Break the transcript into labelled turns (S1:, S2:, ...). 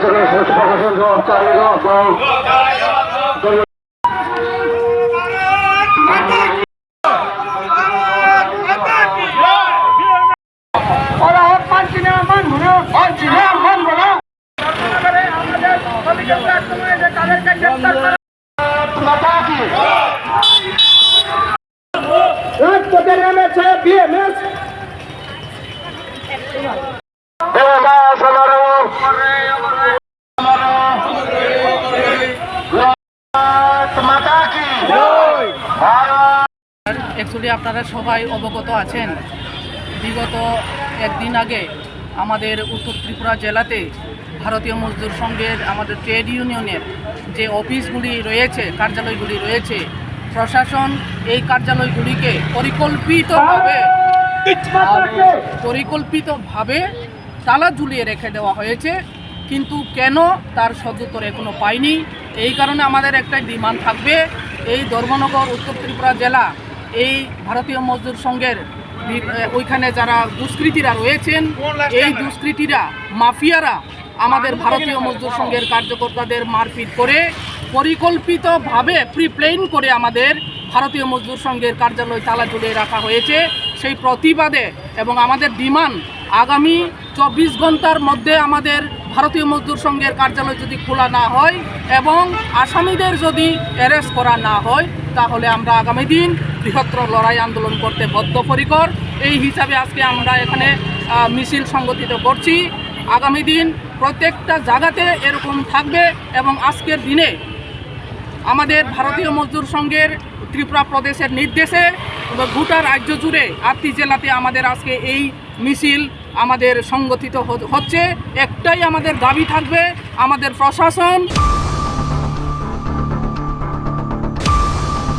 S1: থেকে পর্যন্ত চালিয়ে যাওয়া
S2: ওরা হক মানছি না মানবো না মানছি না মানবো না আমাদের অভিযোগ সময় যে তাদেরকে গ্রেপ্তার করা রাজপথে নেমেছে বিএমএস
S1: মাতা কি
S3: অ্যাকচুয়ালি আপনারা সবাই অবগত আছেন, বিগত একদিন আগে আমাদের উত্তর ত্রিপুরা জেলাতে ভারতীয় মজদুর সংঘের আমাদের ট্রেড ইউনিয়নের যে অফিসগুলি রয়েছে, কার্যালয়গুলি রয়েছে, প্রশাসন এই কার্যালয়গুলিকে পরিকল্পিতভাবে পরিকল্পিতভাবে তালা ঝুলিয়ে রেখে দেওয়া হয়েছে, কিন্তু কেন তার সদুত্তর এখনও পাইনি? এই কারণে আমাদের একটা ডিমান্ড থাকবে। এই ধর্মনগর, উত্তর ত্রিপুরা জেলা এই ভারতীয় মজদুর সংঘের ওইখানে যারা দুষ্কৃতীরা রয়েছেন এই দুষ্কৃতীরা মাফিয়ারা আমাদের ভারতীয় মজদুর সংঘের কার্যকর্তাদের মারপিট করে পরিকল্পিতভাবে প্রিপ্লেন করে আমাদের ভারতীয় মজদুর সংঘের কার্যালয় তালা ঝুলিয়ে রাখা হয়েছে। সেই প্রতিবাদে এবং আমাদের ডিমান্ড আগামী চব্বিশ ঘণ্টার মধ্যে আমাদের ভারতীয় মজদুর সংঘের কার্যালয় যদি খোলা না হয় এবং আসামিদের যদি অ্যারেস্ট করা না হয় তাহলে আমরা আগামী দিন বৃহত্তর লড়াই আন্দোলন করতে বদ্ধপরিকর। এই হিসাবে আজকে আমরা এখানে মিছিল সংগঠিত করছি। আগামী দিন প্রত্যেকটা জায়গাতে এরকম থাকবে এবং আজকের দিনে আমাদের ভারতীয় মজদুর সংঘের ত্রিপুরা প্রদেশের নির্দেশে গোটা রাজ্য জুড়ে আটটি জেলাতে আমাদের আজকে এই মিছিল আমাদের সংগঠিত হচ্ছে। একটাই আমাদের দাবি থাকবে, আমাদের প্রশাসন।